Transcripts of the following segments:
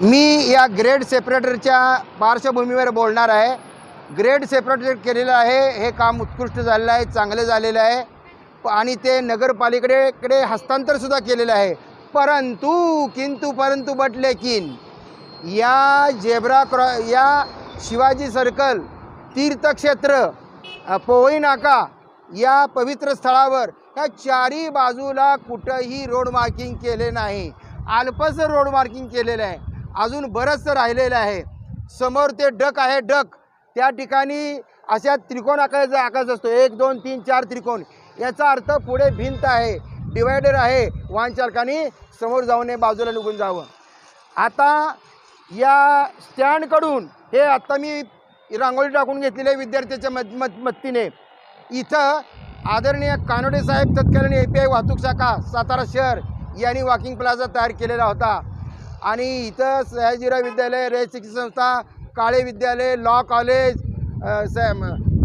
मी या ग्रेड सेपरेटरच्या पार्श्वभूमीवर बोलणार आहे. ग्रेड सेपरेटर केलेलं आहे हे काम उत्कृष्ट झालेलं आहे चांगलं झालेलं आहे. आणि ते नगरपालिकेकडे हस्तांतरसुद्धा केलेलं आहे. परंतु किंतु परंतु बट लेकिन या जेब्रा क्रॉ या शिवाजी सर्कल तीर्थक्षेत्र अ, पोवई नाका या पवित्र स्थळावर ह्या चारी बाजूला कुठंही रोड मार्किंग केले नाही. अल्पसं रोड मार्किंग केलेलं आहे. अजून बरंचसं राहिलेलं आहे. समोर ते डक आहे डक. त्या ठिकाणी अशा त्रिकोण आकाराचा आकाश असतो. एक दोन तीन चार त्रिकोण. याचा अर्थ पुढे भिंत आहे डिवायडर आहे वाहनचालकांनी समोर जाऊन बाजूला निघून जावं. आता या स्टँडकडून हे आत्ता मी रांगोळी टाकून घेतलेले विद्यार्थ्याच्या मत मत मत्तीने इथं आदरणीय कानोडे साहेब तत्कालीन ए पी आय वाहतूक शाखा सातारा शहर यांनी वॉकिंग प्लाझा तयार केलेला होता. आणि इथं सयाजीराव विद्यालय रयत शिक्षण संस्था काळे विद्यालय लॉ कॉलेज अ,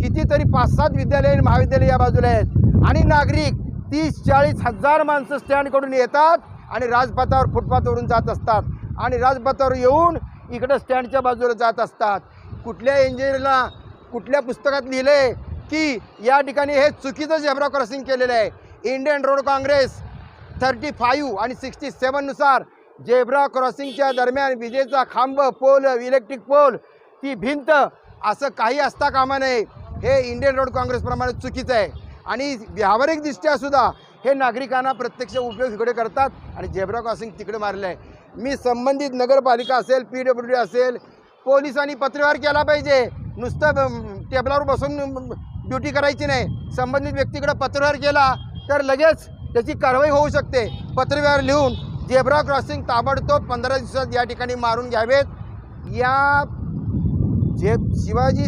कितीतरी पाच सात विद्यालय आणि महाविद्यालय या बाजूला आहेत. आणि नागरिक तीस चाळीस हजार माणसं स्टँडकडून येतात आणि राजपथावर फुटपाथवरून जात असतात. आणि राजपथावर येऊन इकडं स्टँडच्या बाजूला जात असतात. कुठल्या इंजिनियरला कुठल्या पुस्तकात लिहिले की या ठिकाणी हे चुकीचं झेब्रा क्रॉसिंग केलेलं आहे. Indian Road Congress thirty five आणि सिक्स्टी सेवननुसार जेब्रा क्रॉसिंगच्या दरम्यान विजेचा खांब पोल इलेक्ट्रिक पोल ती भिंत असं काही असता कामा नये. हे इंडियन रोड काँग्रेसप्रमाणे चुकीचं आहे. आणि व्यावहारिकदृष्ट्या सुद्धा हे नागरिकांना प्रत्यक्ष उपयोग इकडे करतात आणि जेब्रा क्रॉसिंग तिकडे मारलं आहे मी संबंधित नगरपालिका असेल पी डब्ल्यू डी असेल पोलिसांनी पत्रव्यवहार केला पाहिजे. नुसतं टेबलावर बसून ड्युटी करायची नाही. संबंधित व्यक्तीकडे पत्रव्यवहार केला तर लगेच त्याची कारवाई होऊ शकते. पत्रव्यवहार लिहून जेब्रा क्रॉसिंग ताबडतोब पंधरा दिवसात या ठिकाणी मारून घ्यावेत. या जे शिवाजी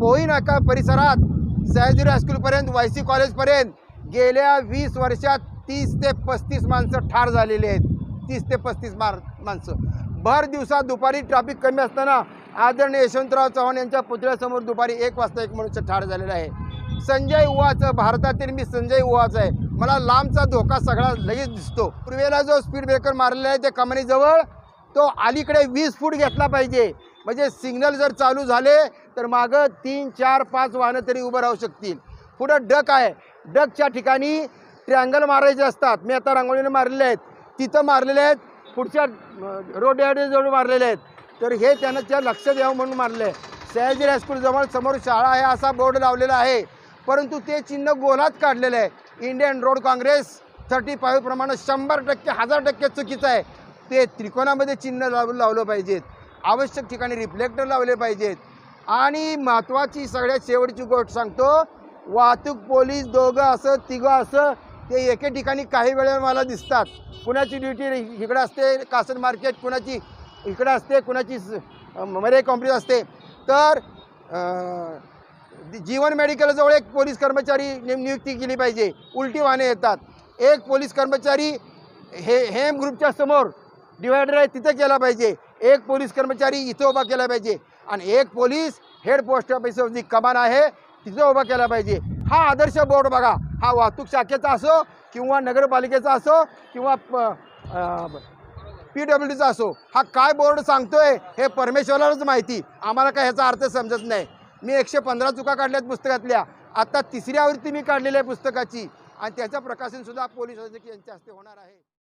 पोई नाका परिसरात सयाजीराव हायस्कूलपर्यंत वाय सी कॉलेजपर्यंत गेल्या वीस वर्षात तीस ते पस्तीस माणसं ठार झालेली आहेत. तीस ते पस्तीस मार माणसं. भर दिवसात दुपारी ट्रॅफिक कमी असताना आदरणीय यशवंतराव चव्हाण यांच्या पुतळ्यासमोर दुपारी एक वाजता एक मनुष्य ठार झालेला आहे. संजय उवाचं भारतातील मी संजय उवाचं आहे. मला लांबचा धोका सगळा लगेच दिसतो. पूर्वेला जो स्पीड ब्रेकर मारलेला आहे त्या कमानीजवळ तो अलीकडे वीस फूट घेतला पाहिजे. म्हणजे सिग्नल जर चालू झाले तर मागं तीन चार पाच वाहनं तरी उभं राहू शकतील. पुढं डक आहे. डकच्या ठिकाणी ट्रँगल मारायचे असतात. मी आता रांगोळीने मारलेले आहेत. तिथं मारलेले आहेत. पुढच्या रोड जवळ मारलेले आहेत. तर हे त्यांना त्या लक्षात यावं म्हणून मारलं आहे. सयाजी हायस्कूलजवळ समोर शाळा आहे असा बोर्ड लावलेला आहे. परंतु ते चिन्ह गोलात काढलेलं आहे. इंडियन रोड काँग्रेस थर्टी फाईव्हप्रमाणे शंभर टक्के हजार टक्के चुकीचं आहे. ते त्रिकोणामध्ये चिन्ह लावून लावलं पाहिजेत. आवश्यक ठिकाणी रिफ्लेक्टर लावले पाहिजेत. आणि महत्त्वाची सगळ्यात शेवटची गोष्ट सांगतो वाहतूक पोलीस दोघं असं तिघं असं ते एके ठिकाणी काही वेळेला मला दिसतात. कुणाची ड्युटी इकडं असते कासन मार्केट कुणाची इकडं असते कुणाची मरे कॉम्प्लेक्स असते. तर जीवन मेडिकलजवळ एक पोलीस कर्मचारी नियुक्ती केली पाहिजे. उलटी वाहने येतात. एक पोलीस कर्मचारी हे हेम ग्रुपच्या समोर डिवायडर आहे तिथं केला पाहिजे. एक पोलीस कर्मचारी इथं उभा केला पाहिजे. आणि एक पोलीस हेड पोस्ट ऑफिसवर जी कमान आहे तिथं उभा केला पाहिजे. हा आदर्श बोर्ड बघा. हा वाहतूक शाखेचा असो किंवा नगरपालिकेचा असो किंवा पी डब्ल्यू डीचा असो. हा काय बोर्ड सांगतोय हे परमेश्वरालाच माहिती. आम्हाला काय ह्याचा अर्थ समजत नाही. मी एकशे पंधरा चुका काढल्यात पुस्तकातल्या. आता तिसरी आवृत्ती मी काढलेली आहे पुस्तकाची. आणि त्याचं प्रकाशन सुद्धा पोलीस अधीक्षक यांच्या हस्ते होणार आहे.